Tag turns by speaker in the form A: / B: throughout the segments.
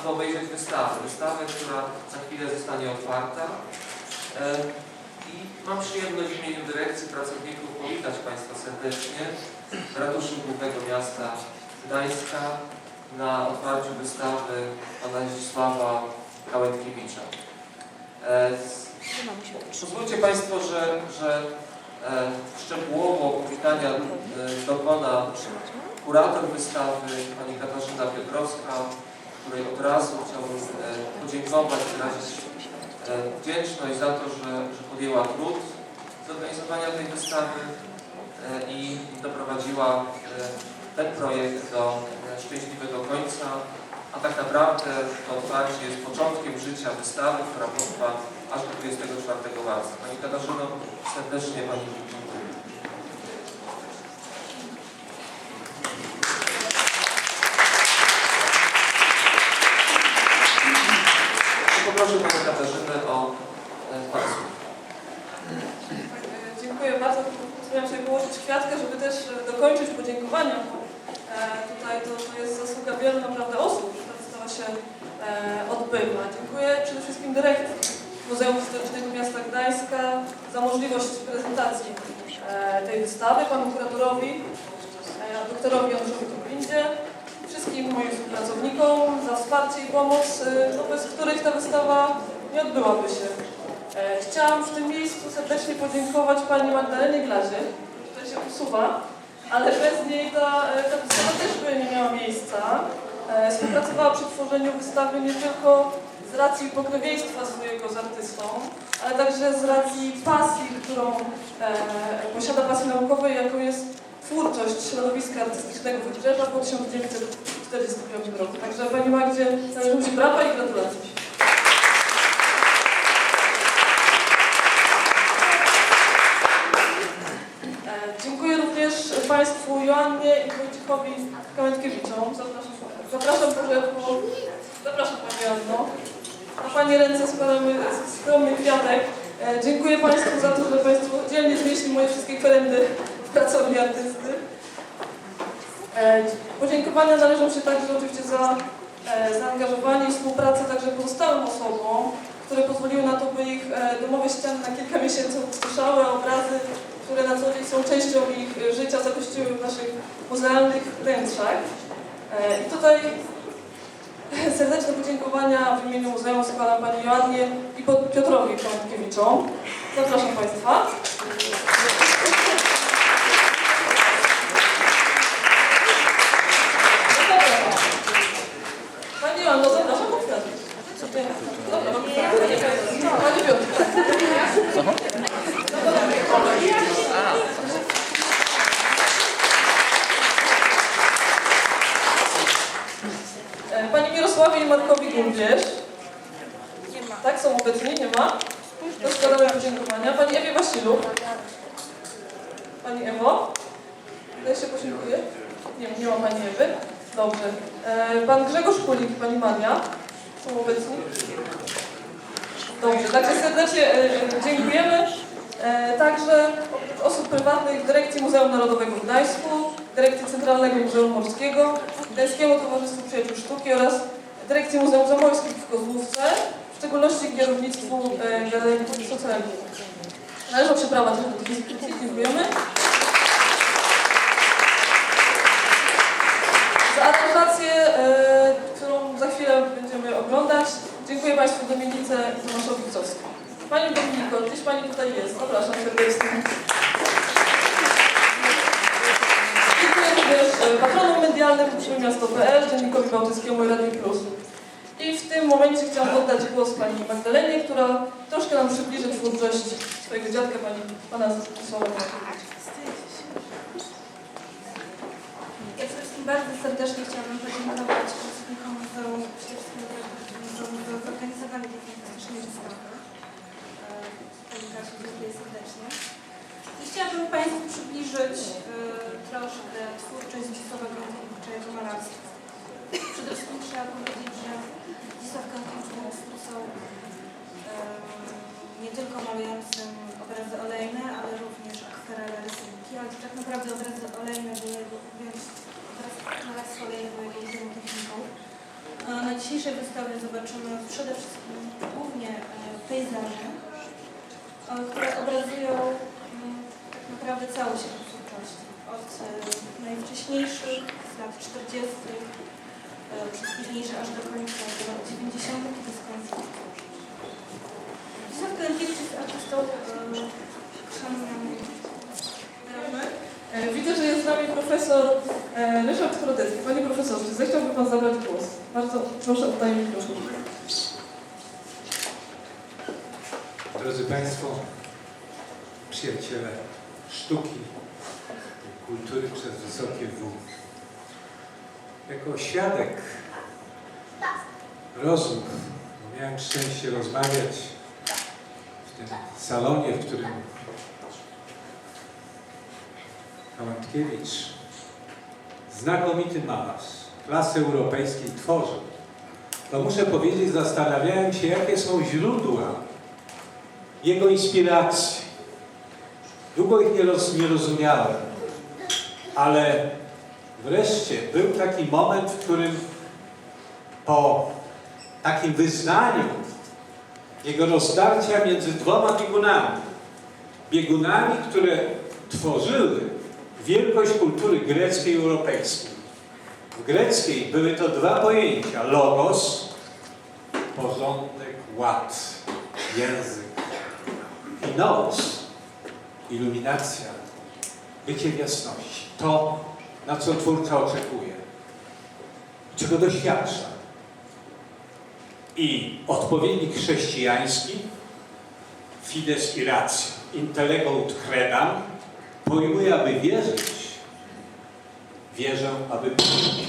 A: aby obejrzeć wystawę. Wystawę, która za chwilę zostanie otwarta. E, I mam przyjemność w imieniu dyrekcji pracowników powitać Państwa serdecznie w Ratuszu Głównego Miasta Gdańska na otwarciu wystawy pana Zdzisława Kałętkiewicza. E, Pozwólcie Państwo, że, że e, szczegółowo powitania dokona kurator wystawy, pani Katarzyna Piotrowska, której od razu chciałbym e, podziękować, wyrazić e, wdzięczność za to, że, że podjęła trud zorganizowania tej wystawy e, i doprowadziła ten projekt do szczęśliwego końca. A tak naprawdę to otwarcie jest początkiem życia wystawy, która potrwa aż do 24 marca. Pani Katarzyno, serdecznie Pani dziękuję. Poproszę Panią Katarzynę o e, parę słów.
B: E, Dziękuję bardzo. Pozwoliłam sobie położyć kwiatkę, żeby też e, dokończyć podziękowania. bo, E, tutaj to, to jest zasługa wielu naprawdę osób, że ta wystawa się e, odbywa. Dziękuję przede wszystkim dyrekcji Muzeum Historycznego Miasta Gdańska za możliwość prezentacji e, tej wystawy, panu kuratorowi, e, doktorowi Januszowi Turbindzie, wszystkim moim współpracownikom za wsparcie i pomoc, no, bez których ta wystawa nie odbyłaby się. Chciałam w tym miejscu serdecznie podziękować Pani Magdalenie Glazie, która się usuwa, ale bez niej ta, e, ta wystawa też by nie miała miejsca. E, Współpracowała przy tworzeniu wystawy nie tylko z racji pokrewieństwa swojego z artystą, ale także z racji pasji, którą e, posiada pasji naukowej, jaką jest twórczość środowiska artystycznego Wybrzeża po 1945 roku. Także Pani Magdzie należą się brawa i gratulacje. Dziękuję Państwu Joannie i Wojciechowi Kałętkiewiczom. Zapraszam, zapraszam Boże, po, zapraszam Pani Joanno. Na Pani ręce składamy skromny kwiatek. E, Dziękuję Państwu za to, że Państwo dzielnie znieśli moje wszystkie kwerendy w pracowni artysty. E, Podziękowania należą się także oczywiście za e, zaangażowanie i współpracę także pozostałym osobom, które pozwoliły na to, by ich domowe ściany na kilka miesięcy usłyszały, obrazy, które na co dzień są częścią ich e, życia, zagościły w naszych muzealnych wnętrzach. E, I tutaj serdeczne podziękowania w imieniu Muzeum składam Pani Joannie i Piotrowi Kątkiewiczom. Zapraszam Państwa. Pani Joanno, zapraszam pod kwiatek. Dobra, Pani Piotr. E, Mirosławie i Markowi
C: ma.
B: Tak, są obecni, nie ma? To składamy podziękowania. Pani Ewie Wasilu. Pani Ewo. Tutaj się posiłkuje? Nie, nie ma Pani Ewy. Dobrze. E, Pan Grzegorz Kulik i Pani Maria. Są obecni? Dobrze, także serdecznie e, dziękujemy. E, Także oprócz osób prywatnych Dyrekcji Muzeum Narodowego w Gdańsku, Dyrekcji Centralnego Muzeum Morskiego, Gdańskiemu Towarzystwu Przyjaciół Sztuki oraz Dyrekcji Muzeum Zamojskich w Kozłówce, w szczególności kierownictwu e, Galerii Socjalnej. Należą się brawa też do tych instytucji. Dziękujemy. Za adnotację, e, którą za chwilę będziemy oglądać, dziękuję Państwu Dominice i Tomaszowi Wicowskiemu. Pani Dominiko, gdzieś Pani tutaj jest. Zapraszam serdecznie. Również e, patronom medialnym Miasto.pl, Dziennikowi Bałtyckiemu i Radiu Plus. I w tym momencie chciałam oddać głos Pani Magdalenie, która troszkę nam przybliży twórczość swojego dziadka, pani, Pana Kowalskiego.
C: Ja przede wszystkim bardzo serdecznie chciałabym podziękować pracownikom Muzeum, przede wszystkim za zorganizowanie tej fantastycznej wystawy. E, Pani Kasiu, serdecznie. Chciałabym Państwu przybliżyć y, troszkę twórczość Zdzisławego Kankiewicza jako malarstwa. Przede wszystkim trzeba powiedzieć, że Zdzisław Kankiewicz był twórcą y, nie tylko malującym obrazy olejne, ale również akwarele, rysunki, ale tak naprawdę obrazy olejne były jego, więc malarstwo olejne było jego główną techniką. Na dzisiejszej wystawie zobaczymy przede wszystkim głównie e, pejzaże, e, które obrazują naprawdę całość jego twórczości. Od e, najwcześniejszych z lat 40. e, przez późniejsze aż do końca do lat 90. kiedy skończył. Zdzisław Kręgiewicz jest artystą szanowanym.
B: E, Widzę, że jest z nami profesor e, Ryszard Krodecki. Panie profesorze, czy zechciałby Pan zabrać głos? Bardzo proszę, oddaję mikrofon.
D: Drodzy Państwo, przyjaciele sztuki, kultury przez wysokie W. Jako świadek rozmów, miałem szczęście rozmawiać w tym salonie, w którym Kałętkiewicz, znakomity malarz klasy europejskiej tworzył, to muszę powiedzieć, zastanawiałem się, jakie są źródła jego inspiracji. Długo ich nie, roz, nie rozumiałem, ale wreszcie był taki moment, w którym po takim wyznaniu jego rozdarcia między dwoma biegunami, biegunami, które tworzyły wielkość kultury greckiej i europejskiej. W greckiej były to dwa pojęcia: logos, porządek, ład, język, i noc, iluminacja, bycie w jasności. To, na co Twórca oczekuje, czego doświadcza. I odpowiednik chrześcijański, fides i ratio, intellego ut credam, pojmuje, aby wierzyć, wierzę, aby przyjąć.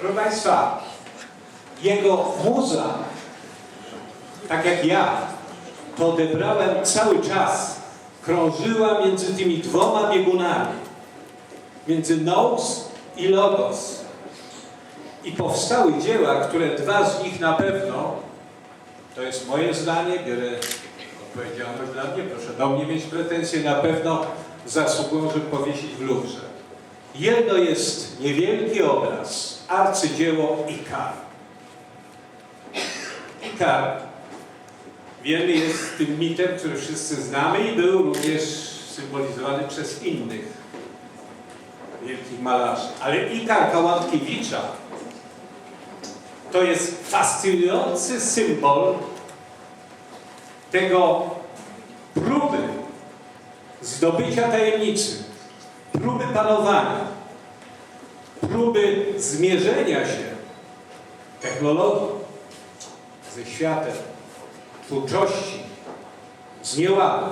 D: Proszę Państwa, jego muza, tak jak ja, to odebrałem cały czas. Krążyła między tymi dwoma biegunami. Między nous i logos. I powstały dzieła, które dwa z nich na pewno, to jest moje zdanie, biorę odpowiedzialność dla mnie, proszę do mnie mieć pretensje, na pewno zasługują, żeby powiesić w Luwrze. Jedno jest niewielki obraz, arcydzieło Ikar. Ikar wiemy jest tym mitem, który wszyscy znamy i był również symbolizowany przez innych wielkich malarzy. Ale Ikar Kałatkiewicza to jest fascynujący symbol tego próby zdobycia tajemnicy, próby panowania, próby zmierzenia się technologii ze światem, twórczości, z nieładu.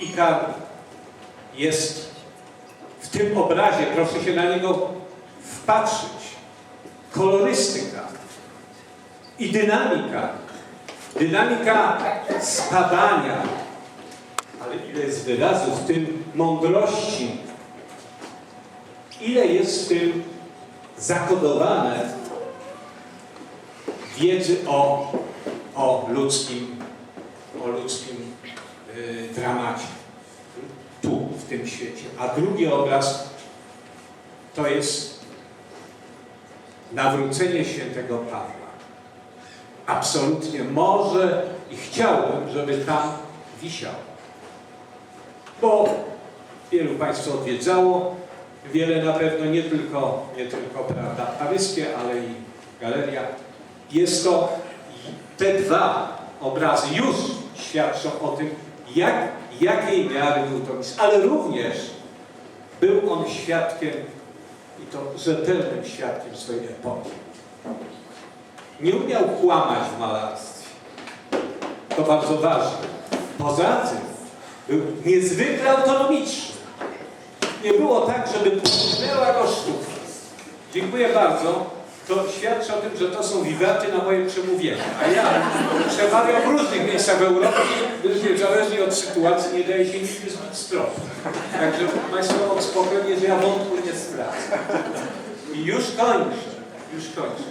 D: Ikar jest w tym obrazie, proszę się na niego wpatrzyć, kolorystyka i dynamika. Dynamika spadania, ale ile jest wyrazu w tym mądrości, ile jest w tym zakodowane wiedzy o o ludzkim, o ludzkim y, dramacie. Tu, w tym świecie. A drugi obraz to jest nawrócenie świętego Pawła. Absolutnie może i chciałbym, żeby tam wisiał. Bo wielu Państwa odwiedzało, wiele na pewno, nie tylko, nie tylko prawda, paryskie, ale i galeria. Jest to te dwa obrazy już świadczą o tym, jak, jakiej miary był to mistrz. Ale również był on świadkiem, i to rzetelnym świadkiem swojej epoki. Nie umiał kłamać w malarstwie. To bardzo ważne. Poza tym był niezwykle autonomiczny. Nie było tak, żeby pchnęła go sztuka. Dziękuję bardzo to świadczy o tym, że to są wiwaty na moje przemówienie. A ja przemawiam w różnych miejscach w Europie, zależnie od sytuacji nie daje się nigdy strofu. Także Państwo mogą spokojnie, że ja wątku nie stracę. I już kończę, już kończę.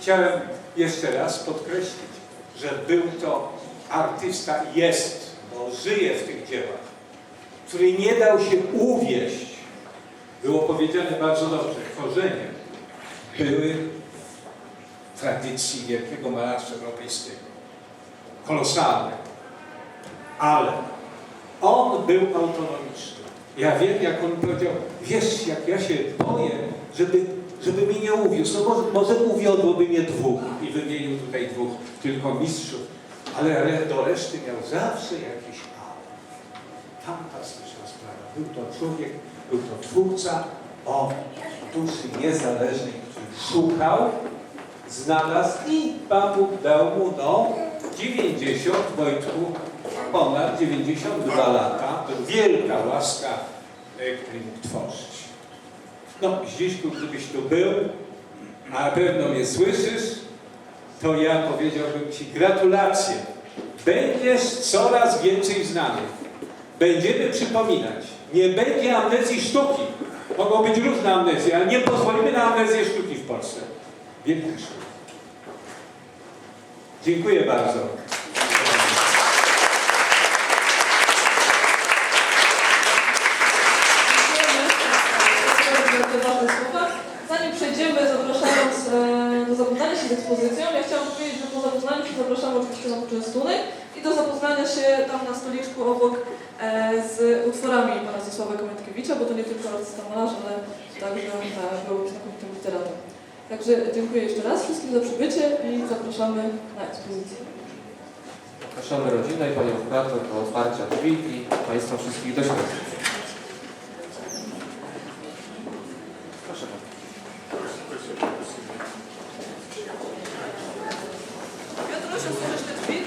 D: Chciałem jeszcze raz podkreślić, że był to artysta, jest, bo żyje w tych dziełach, który nie dał się uwieść. Było powiedziane bardzo dobrze, tworzeniem były tradycji wielkiego malarstwa europejskiego. Kolosalny. Ale on był autonomiczny. Ja wiem, jak on powiedział, wiesz, jak ja się boję, żeby, żeby mi nie uwiózł. No może, może uwiodłoby mnie dwóch i wymienił tutaj dwóch tylko mistrzów, ale do reszty miał zawsze jakiś ale. Fantastyczna sprawa. Był to człowiek, był to twórca o duszy niezależnej, szukał, znalazł i Pan Bóg dał mu no 90, Wojtku, ponad 92 lata. To wielka łaska, e, który mógł tworzyć. No, Zdziśku, gdybyś tu był, a pewno mnie słyszysz, to ja powiedziałbym Ci gratulacje. Będziesz coraz więcej znany. Będziemy przypominać. Nie będzie amnezji sztuki. Mogą być różne amnezje, ale nie pozwolimy na amnezję sztuki w Polsce. Wielka sztuka. Dziękuję bardzo.
B: Zanim przejdziemy, e, do zapoznania się z ekspozycją, ja chciałam powiedzieć, że po zapoznaniu się zapraszamy oczywiście na poczęstunek i do zapoznania się tam na stoliczku obok e, z utworami pana Zesława Komietkiewicza, bo to nie tylko artysta malarz, ale także e, był znakomitym literatem. Także dziękuję jeszcze raz wszystkim za przybycie i zapraszamy na ekspozycję.
A: Zapraszamy rodzinę i Panią kurator do otwarcia drzwi i Państwa wszystkich do środka. Proszę bardzo.
B: Te drzwi,